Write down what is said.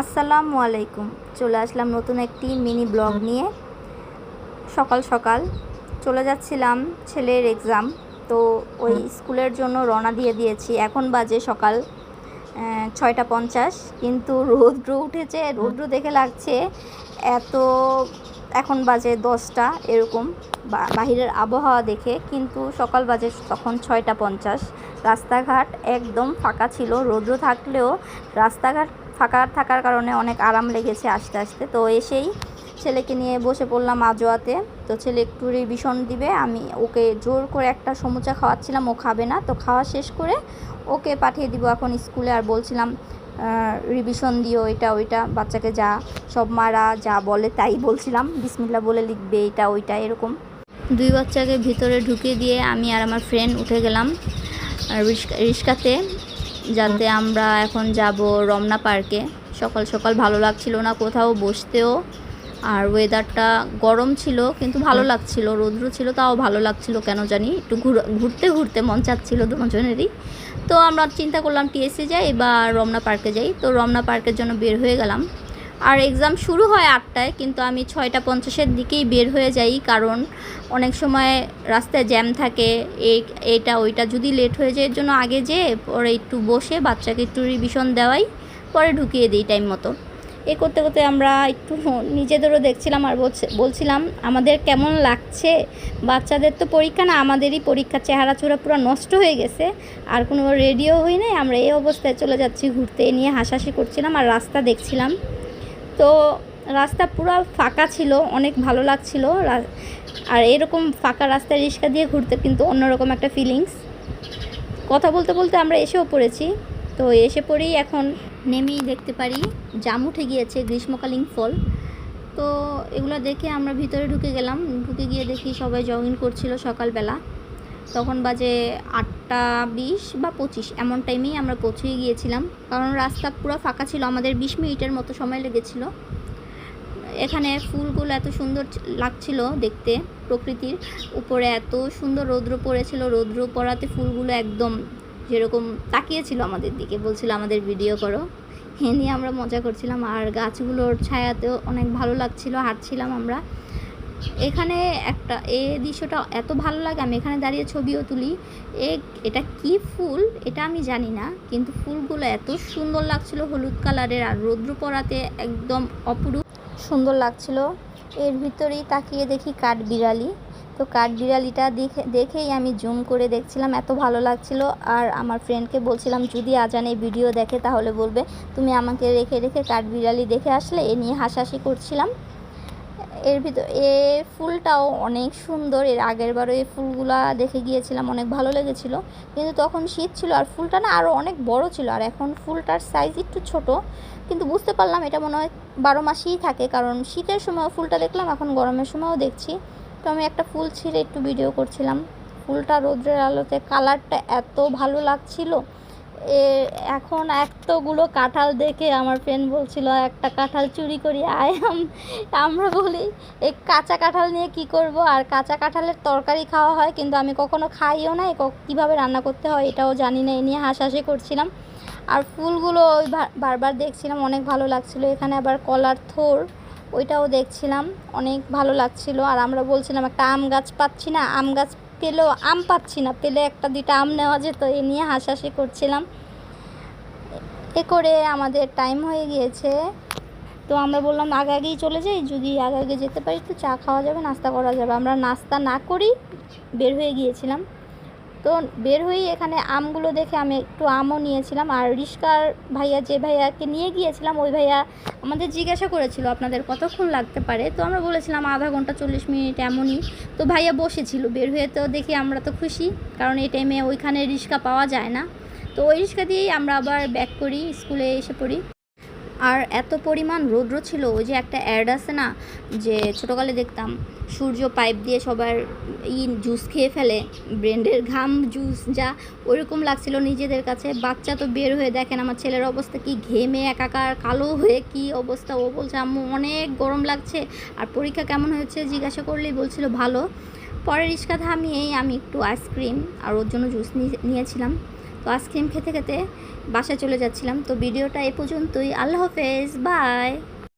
আসসালামু আলাইকুম। চলে আসলাম নতুন একটি মিনি ব্লগ নিয়ে। সকাল সকাল চলে যাচ্ছিলাম ছেলের এক্সাম তো ওই স্কুলের জন্য রওনা দিয়ে দিয়েছি। এখন বাজে সকাল ছয়টা পঞ্চাশ। কিন্তু রৌদ্র উঠেছে। রৌদ্র দেখে লাগছে এত, এখন বাজে দশটা এরকম। বাহিরের আবহাওয়া দেখে। কিন্তু সকাল বাজে তখন ছয়টা পঞ্চাশ। রাস্তাঘাট একদম ফাঁকা ছিল। রৌদ্র থাকলেও রাস্তাঘাট ফাঁকা থাকার কারণে অনেক আরাম লেগেছে আস্তে আস্তে। তো এসেই ছেলেকে নিয়ে বসে পড়লাম আজোয়াতে। তো ছেলে একটু রিভিশন দিবে। আমি ওকে জোর করে একটা সমুচা খাওয়াচ্ছিলাম, ও খাবে না। তো খাওয়া শেষ করে ওকে পাঠিয়ে দিব এখন স্কুলে। আর বলছিলাম রিভিশন দিও, এটা, ওইটা। বাচ্চাকে যা, সব মারা, যা বলে তাই বলছিলাম। বিসমিল্লা বলে লিখবে, এটা, ওইটা, এরকম। দুই বাচ্চাকে ভিতরে ঢুকিয়ে দিয়ে আমি আর আমার ফ্রেন্ড উঠে গেলাম রিস্কাতে। যাতে আমরা এখন যাব রমনা পার্কে। সকাল সকাল ভালো লাগছিল না কোথাও বসতেও। আর ওয়েদারটা গরম ছিল কিন্তু ভালো লাগছিল। রৌদ্র ছিল তাও ভালো লাগছিল কেন জানি? একটু ঘুর- ঘুরতে ঘুরতে মন চাচ্ছিল দুজনেরই। তো আমরা চিন্তা করলাম টিএসসি যাই বা রমনা পার্কে যাই। তো রমনা পার্কের জন্য বের হয়ে গেলাম। আর এক্সাম শুরু হয় আটটায়, কিন্তু আমি ছয়টা পঞ্চাশের দিকেই বের হয়ে যাই, কারণ অনেক সময় রাস্তায় জ্যাম থাকে এই এইটা ওইটা। যদি লেট হয়ে যায়, এর জন্য আগে যেয়ে, পরে একটু বসে বাচ্চাকে একটু রিভিশন দেওয়াই, পরে ঢুকিয়ে দিই টাইম মতো। এ করতে করতে আমরা একটু নিজেদেরও দেখছিলাম আর বলছে- বলছিলাম, আমাদের কেমন লাগছে? বাচ্চাদের তো পরীক্ষা না, আমাদেরই পরীক্ষা, চেহারা চূড়া পুরো নষ্ট হয়ে গেছে। আর কোনো রেডিও হই নাই, আমরা এই অবস্থায় চলে যাচ্ছি, ঘুরতে নিয়ে হাসাহাসি করছিলাম আর রাস্তা দেখছিলাম। তো রাস্তা পুরো ফাঁকা ছিল, অনেক ভালো লাগছিল। আর এরকম ফাঁকা রাস্তায় রিক্সা দিয়ে ঘুরতে কিন্তু অন্যরকম একটা ফিলিংস কথা বলতে বলতে আমরা এসেও পড়েছি। তো এসে পড়েই এখন নেমেই দেখতে পারি, জাম উঠে গিয়েছে গ্রীষ্মকালীন ফল। তো এগুলো দেখে আমরা ভিতরে ঢুকে গেলাম। ঢুকে গিয়ে দেখি সবাই জগিং করছিল সকালবেলা। তখন বাজে আটটা, বিশ বা পঁচিশ, এমন টাইমেই আমরা পৌঁছে গিয়েছিলাম। কারণ রাস্তা পুরো ফাঁকা ছিল, আমাদের বিশ মিনিটের মতো সময় লেগেছিল। এখানে ফুলগুলো এত সুন্দর লাগছিল দেখতে, প্রকৃতির উপরে এত সুন্দর রৌদ্র পড়েছিল। রৌদ্র পড়াতে ফুলগুলো একদম যেরকম তাকিয়েছিল আমাদের দিকে, বলছিল, আমাদের ভিডিও করো। নিয়ে আমরা মজা করছিলাম। আর গাছগুলোর ছায়াতেও অনেক ভালো লাগছিল, হাঁটছিলাম আমরা। এখানে একটা, এ দৃশ্যটা এত ভালো লাগে, আমি এখানে দাঁড়িয়ে ছবিও তুলি। এ, এটা কি ফুল? এটা আমি জানি না, কিন্তু ফুলগুলো এত সুন্দর লাগছিল হলুদ কালারের আর রৌদ্র পড়াতে একদম অপরূপ সুন্দর লাগছিল। এর ভিতরেই তাকিয়ে দেখি কাঠ বিড়ালি। তো কাঠ বিড়ালিটা দেখে, দেখেই আমি জুম করে দেখছিলাম, এত ভালো লাগছিল। আর আমার ফ্রেন্ডকে বলছিলাম, যদি আজান এই ভিডিও দেখে তাহলে বলবে, তুমি আমাকে রেখে রেখে কাঠ বিড়ালি দেখে আসলে? এ নিয়ে হাসাহাসি করছিলাম। এর ভিতর, এ ফুলটাও অনেক সুন্দর। এর আগের বারও এই ফুলগুলা দেখে গিয়েছিলাম, অনেক ভালো লেগেছিল। কিন্তু তখন শীত ছিল আর ফুলটা না আরও অনেক বড় ছিল আর এখন ফুলটার সাইজ একটু ছোট। কিন্তু বুঝতে পারলাম এটা মনে হয় বারো মাসেই থাকে কারণ শীতের সময় ফুলটা দেখলাম, এখন গরমের সময়ও দেখছি। তো আমি একটা ফুল ছিঁড়ে একটু ভিডিও করছিলাম। ফুলটা রৌদ্রের আলোতে কালারটা এত ভালো লাগছিল। এখন এতগুলো কাঁঠাল দেখে আমার ফ্রেন্ড বলছিল, একটা কাঁঠাল চুরি করি, আয় আম- আমরা বলি এই কাঁচা কাঁঠাল নিয়ে কি করব? আর কাঁচা কাঁঠালের তরকারি খাওয়া হয়, কিন্তু আমি কখনো খাইও না কীভাবে রান্না করতে হয় এটাও জানি না, এ নিয়ে হাসাহাসি করছিলাম। আর ফুলগুলো ওই বারবার দেখছিলাম, অনেক ভালো লাগছিল। এখানে আবার কলার থোর, ওইটাও দেখছিলাম, অনেক ভালো লাগছিল। আর আমরা বলছিলাম, একটা আম গাছ পাচ্ছি না, আম গাছ পেলেও আম পাচ্ছি না। পেলে একটা দুইটা আম নেওয়া যেত, এ নিয়ে হাসাহাসি করছিলাম। এ করে আমাদের টাইম হয়ে গিয়েছে। তো আমরা বললাম, আগে আগেই চলে যাই, যদি আগে আগে যেতে পারি তো চা খাওয়া যাবে, নাস্তা করা যাবে। আমরা নাস্তা না করি বের হয়ে গিয়েছিলাম। তো বের হয়েই এখানে আমগুলো দেখে আমি একটু আমও নিয়েছিলাম। আর রিস্কার ভাইয়া, যে ভাইয়াকে নিয়ে গিয়েছিলাম, ওই ভাইয়া আমাদের জিজ্ঞাসা করেছিল আপনাদের কতক্ষণ লাগতে পারে? তো আমরা বলেছিলাম আধা ঘণ্টা চল্লিশ মিনিট এমনই। তো ভাইয়া বসেছিল, বের হয়ে তো দেখি আমরা তো খুশি, কারণ এই টাইমে ওইখানে রিক্সা পাওয়া যায় না। তো ওই রিক্সা দিয়েই আমরা আবার ব্যাক করি স্কুলে এসে পড়ি। আর এত পরিমাণ রৌদ্র ছিল, ওই যে একটা অ্যাড আছে না, যে ছোটোকালে দেখতাম, সূর্য পাইপ দিয়ে সবার ই জুস খেয়ে ফেলে, ব্রেন্ডের ঘাম জুস যা ওইরকম লাগছিল নিজেদের কাছে। বাচ্চা তো বের হয়ে দেখেন আমার ছেলের অবস্থা কি ঘেমে একাকার, কালো হয়ে কি অবস্থা, ও বলছে, আম্মু, অনেক গরম লাগছে। আর পরীক্ষা কেমন হয়েছে জিজ্ঞাসা করলেই বলছিল, ভালো। পরের পরে রিক্সা থামিয়েই আমি একটু আইসক্রিম আর ওর জন্য জুস নিয়েছিলাম। তো আইসক্রিম খেতে খেতে বাসায় চলে যাচ্ছিলাম। তো ভিডিওটা এ পর্যন্তই। আল্লাহ হাফেজ। বাই।